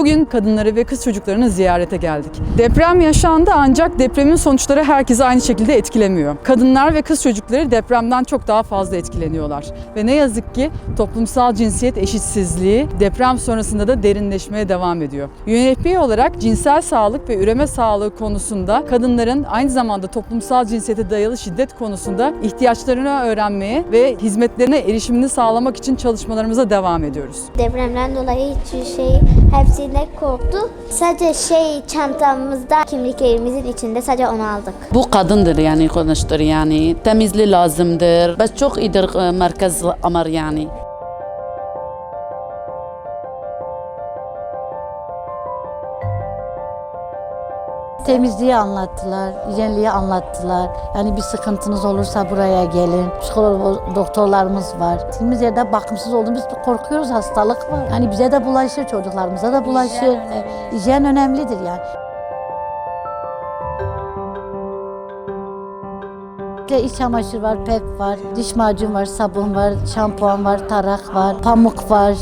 Bugün kadınları ve kız çocuklarını ziyarete geldik. Deprem yaşandı ancak depremin sonuçları herkesi aynı şekilde etkilemiyor. Kadınlar ve kız çocukları depremden çok daha fazla etkileniyorlar. Ve ne yazık ki toplumsal cinsiyet eşitsizliği deprem sonrasında da derinleşmeye devam ediyor. UNFPA olarak cinsel sağlık ve üreme sağlığı konusunda kadınların aynı zamanda toplumsal cinsiyete dayalı şiddet konusunda ihtiyaçlarını öğrenmeye ve hizmetlerine erişimini sağlamak için çalışmalarımıza devam ediyoruz. Depremden dolayı hiçbir şey hepsinde korktu. Sadece şey çantamızda kimliklerimizin içinde sadece onu aldık. Bu kadındır yani konuştur yani. Temizliği lazımdır. Bes çok iyidir e, merkez amar yani. Temizliği anlattılar, hijyenliği anlattılar. Yani bir sıkıntınız olursa buraya gelin. Psikolog doktorlarımız var. Gittiğimiz yerde bakımsız olduğumuz korkuyoruz, hastalık var. Hani bize de bulaşır, çocuklarımıza da bulaşır. Hijyen önemlidir yani. İşte iç çamaşır var, pep var, diş macun var, sabun var, şampuan var, tarak var, pamuk var.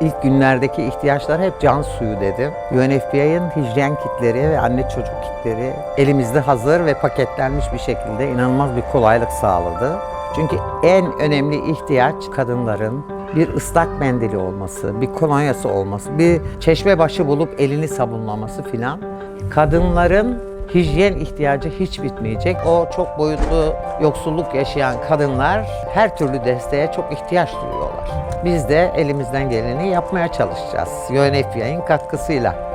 İlk günlerdeki ihtiyaçlar hep can suyu dedim. UNFPA'nın hijyen kitleri ve anne çocuk kitleri elimizde hazır ve paketlenmiş bir şekilde inanılmaz bir kolaylık sağladı. Çünkü en önemli ihtiyaç kadınların bir ıslak mendili olması, bir kolonyası olması, bir çeşme başı bulup elini sabunlaması filan. Kadınların hijyen ihtiyacı hiç bitmeyecek. O çok boyutlu yoksulluk yaşayan kadınlar her türlü desteğe çok ihtiyaç duyuyorlar. Biz de elimizden geleni yapmaya çalışacağız. UNFPA'nın katkısıyla.